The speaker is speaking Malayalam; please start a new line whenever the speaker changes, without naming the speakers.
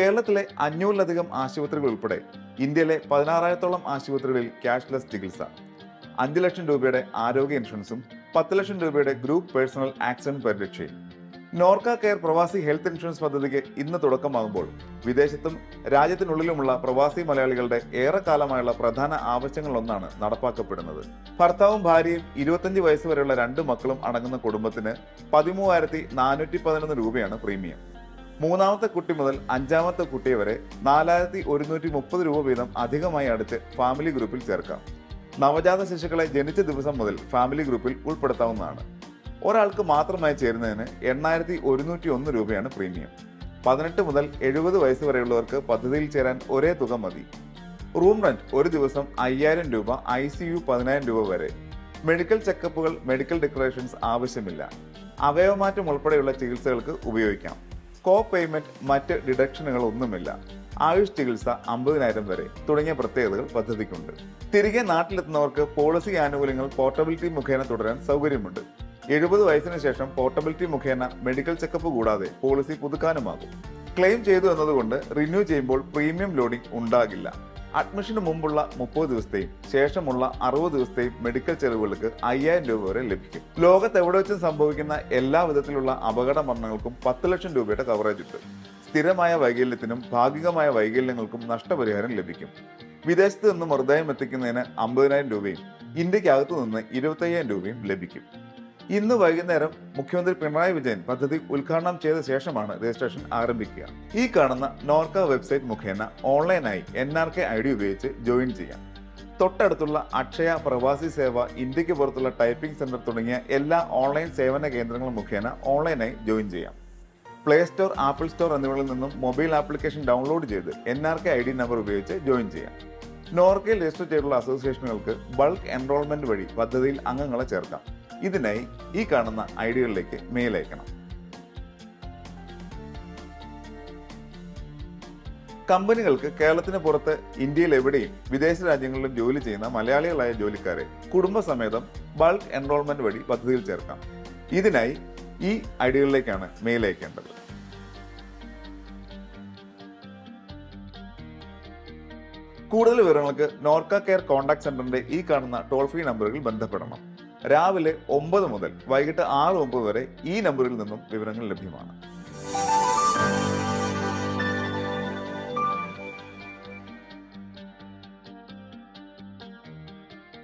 കേരളത്തിലെ അഞ്ഞൂറിലധികം ആശുപത്രികൾ ഉൾപ്പെടെ ഇന്ത്യയിലെ പതിനാറായിരത്തോളം ആശുപത്രികളിൽ ക്യാഷ്ലെസ് ചികിത്സ. അഞ്ച് ലക്ഷം രൂപയുടെ ആരോഗ്യ ഇൻഷുറൻസും പത്ത് ലക്ഷം രൂപയുടെ ഗ്രൂപ്പ് പേഴ്സണൽ ആക്സിഡന്റ് പരിരക്ഷയും. നോർക്ക കെയർ പ്രവാസി ഹെൽത്ത് ഇൻഷുറൻസ് പദ്ധതിക്ക് ഇന്ന് തുടക്കമാകുമ്പോൾ വിദേശത്തും രാജ്യത്തിനുള്ളിലുമുള്ള പ്രവാസി മലയാളികളുടെ ഏറെക്കാലമായുള്ള പ്രധാന ആവശ്യങ്ങളിലൊന്നാണ് നടപ്പാക്കപ്പെടുന്നത്. ഭർത്താവും ഭാര്യയും ഇരുപത്തഞ്ച് വയസ്സ് വരെയുള്ള രണ്ട് മക്കളും അടങ്ങുന്ന കുടുംബത്തിന് പതിമൂവായിരത്തി നാനൂറ്റി പതിനൊന്ന് രൂപയാണ് പ്രീമിയം. മൂന്നാമത്തെ കുട്ടി മുതൽ അഞ്ചാമത്തെ കുട്ടിയെ വരെ നാലായിരത്തി ഒരുന്നൂറ്റി മുപ്പത് രൂപ വീതം അധികമായി അടുത്ത് ഫാമിലി ഗ്രൂപ്പിൽ ചേർക്കാം. നവജാത ശിശുക്കളെ ജനിച്ച ദിവസം മുതൽ ഫാമിലി ഗ്രൂപ്പിൽ ഉൾപ്പെടുത്താവുന്നതാണ്. ഒരാൾക്ക് മാത്രമായി ചേരുന്നതിന് എണ്ണായിരത്തി ഒരുന്നൂറ്റി ഒന്ന് രൂപയാണ് പ്രീമിയം. പതിനെട്ട് മുതൽ എഴുപത് വയസ്സ് വരെയുള്ളവർക്ക് പദ്ധതിയിൽ ചേരാൻ ഒരേ തുക മതി. റൂം റെന്റ് ഒരു ദിവസം അയ്യായിരം രൂപ ഐ സി യു പതിനായിരം രൂപ വരെ. മെഡിക്കൽ ചെക്കപ്പുകൾ മെഡിക്കൽ ഡെക്കറേഷൻസ് ആവശ്യമില്ല. അവയവമാറ്റം ഉൾപ്പെടെയുള്ള ചികിത്സകൾക്ക് ഉപയോഗിക്കാം. കോ പേയ്മെന്റ് മറ്റ് ഡിഡക്ഷനുകൾ ഒന്നുമില്ല ആയുഷ് ചികിത്സ അമ്പതിനായിരം വരെ തുടങ്ങിയ പ്രത്യേകതകൾ പദ്ധതിക്കുണ്ട്. തിരികെ നാട്ടിലെത്തുന്നവർക്ക് പോളിസി ആനുകൂല്യങ്ങൾ പോർട്ടബിലിറ്റി മുഖേന തുടരാൻ സൗകര്യമുണ്ട്. എഴുപത് വയസ്സിന് ശേഷം പോർട്ടബിലിറ്റി മുഖേന മെഡിക്കൽ ചെക്കപ്പ് കൂടാതെ പോളിസി പുതുക്കാനുമാകും. ക്ലെയിം ചെയ്തു എന്നതുകൊണ്ട് റിന്യൂ ചെയ്യുമ്പോൾ പ്രീമിയം ലോഡിംഗ് ഉണ്ടാകില്ല. അഡ്മിഷന് മുമ്പുള്ള മുപ്പത് ദിവസത്തെയും ശേഷമുള്ള അറുപത് ദിവസത്തെയും മെഡിക്കൽ ചെലവുകൾക്ക് അയ്യായിരം രൂപ വരെ ലഭിക്കും. ലോകത്ത് എവിടെ വെച്ചും സംഭവിക്കുന്ന എല്ലാ വിധത്തിലുള്ള അപകട മരണങ്ങൾക്കും പത്ത് ലക്ഷം രൂപയുടെ കവറേജ് ഉണ്ട്. സ്ഥിരമായ വൈകല്യത്തിനും ഭാഗികമായ വൈകല്യങ്ങൾക്കും നഷ്ടപരിഹാരം ലഭിക്കും. വിദേശത്ത് നിന്ന് മൃതദേഹം എത്തിക്കുന്നതിന് അമ്പതിനായിരം രൂപയും ഇന്ത്യക്കകത്തു നിന്ന് ഇരുപത്തയ്യായിരം രൂപയും ലഭിക്കും. ഇന്ന് വൈകുന്നേരം മുഖ്യമന്ത്രി പിണറായി വിജയൻ പദ്ധതി ഉദ്ഘാടനം ചെയ്ത ശേഷമാണ് രജിസ്ട്രേഷൻ ആരംഭിക്കുക. ഈ കാണുന്ന നോർക്ക വെബ്സൈറ്റ് മുഖേന ഓൺലൈനായി N R K I D ഉപയോഗിച്ച് ജോയിൻ ചെയ്യാം. തൊട്ടടുത്തുള്ള അക്ഷയ പ്രവാസി സേവ ഇന്ത്യയ്ക്ക് പുറത്തുള്ള ടൈപ്പിംഗ് സെന്റർ തുടങ്ങിയ എല്ലാ ഓൺലൈൻ സേവന കേന്ദ്രങ്ങളും മുഖേന ഓൺലൈനായി ജോയിൻ ചെയ്യാം. പ്ലേ സ്റ്റോർ ആപ്പിൾ സ്റ്റോർ എന്നിവയിൽ നിന്നും മൊബൈൽ ആപ്ലിക്കേഷൻ ഡൗൺലോഡ് ചെയ്ത് N R K I D number ഉപയോഗിച്ച് ജോയിൻ ചെയ്യാം. നോർക്കയിൽ രജിസ്റ്റർ ചെയ്തിട്ടുള്ള അസോസിയേഷനുകൾക്ക് ബൾക്ക് എൻറോൾമെന്റ് വഴി പദ്ധതിയിൽ അംഗങ്ങളെ ചേർക്കാം. ഇതിനായി ഈ കാണുന്ന ഐഡികളിലേക്ക് മെയിൽ കമ്പനികൾക്ക് കേരളത്തിന് പുറത്ത് ഇന്ത്യയിൽ എവിടെയും വിദേശ രാജ്യങ്ങളിലും ജോലി ചെയ്യുന്ന മലയാളികളായ ജോലിക്കാരെ കുടുംബസമേതം ബൾക്ക് എൻറോൾമെന്റ് വഴി പദ്ധതിയിൽ ചേർക്കാം. ഇതിനായി ഈ ഐഡികളിലേക്കാണ് മെയിൽ കൂടുതൽ വിവരങ്ങൾക്ക് നോർക്ക കെയർ കോൺടാക്ട് സെന്ററിന്റെ ഈ കാണുന്ന ടോൾ ഫ്രീ നമ്പറുകളിൽ ബന്ധപ്പെടണം. രാവിലെ ഒമ്പത് മുതൽ വൈകിട്ട് ആറ് ഒമ്പത് വരെ ഈ നമ്പറിൽ നിന്നും വിവരങ്ങൾ ലഭ്യമാണ്.